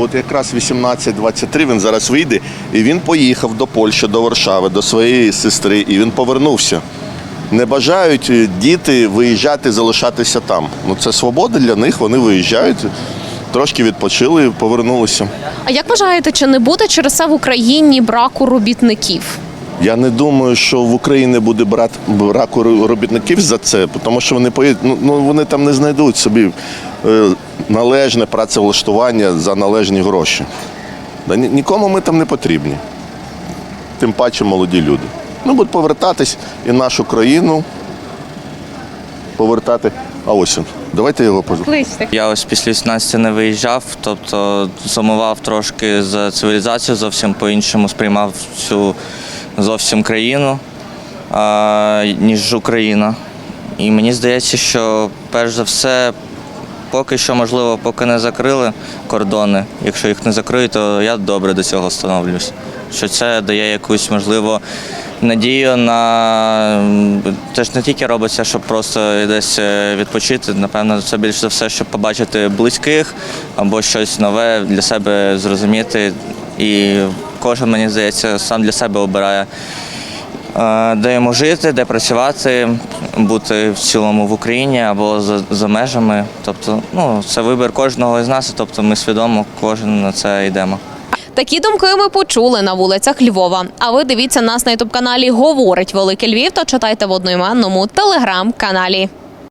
От якраз 18-23 він зараз вийде, і він поїхав до Польщі, до Варшави, до своєї сестри, і він повернувся. Не бажають е, діти виїжджати, залишатися там. Ну це свобода для них, вони виїжджають, трошки відпочили і повернулися. А як вважаєте, чи не буде через це в Україні браку робітників? Я не думаю, що в Україні буде брат браку робітників за це, тому що вони поїдуть, ну, ну вони там не знайдуть собі е, належне працевлаштування за належні гроші. Да, ні- нікому ми там не потрібні. Тим паче молоді люди. Ми будуть повертатись і нашу країну повертати. А ось він. Давайте його позвонимо. Я ось після 18 не виїжджав, тобто сумував трошки за цивілізацію, зовсім по-іншому сприймав цю зовсім країну, а, ніж Україна. І мені здається, що перш за все, поки що, можливо, поки не закрили кордони. Якщо їх не закриють, то я добре до цього становлюсь. Що це дає якусь, можливо, надію на це ж не тільки робиться, щоб просто десь е, відпочити. Напевно, це більш за все, щоб побачити близьких або щось нове для себе зрозуміти. І кожен, мені здається, сам для себе обирає, де жити, де працювати, бути в цілому в Україні або за, за межами. Тобто, ну, це вибір кожного із нас, тобто ми свідомо кожен на це йдемо. Такі думки ми почули на вулицях Львова. А ви дивіться нас на ютуб каналі Говорить Великий Львів та читайте в одноіменному телеграм-каналі.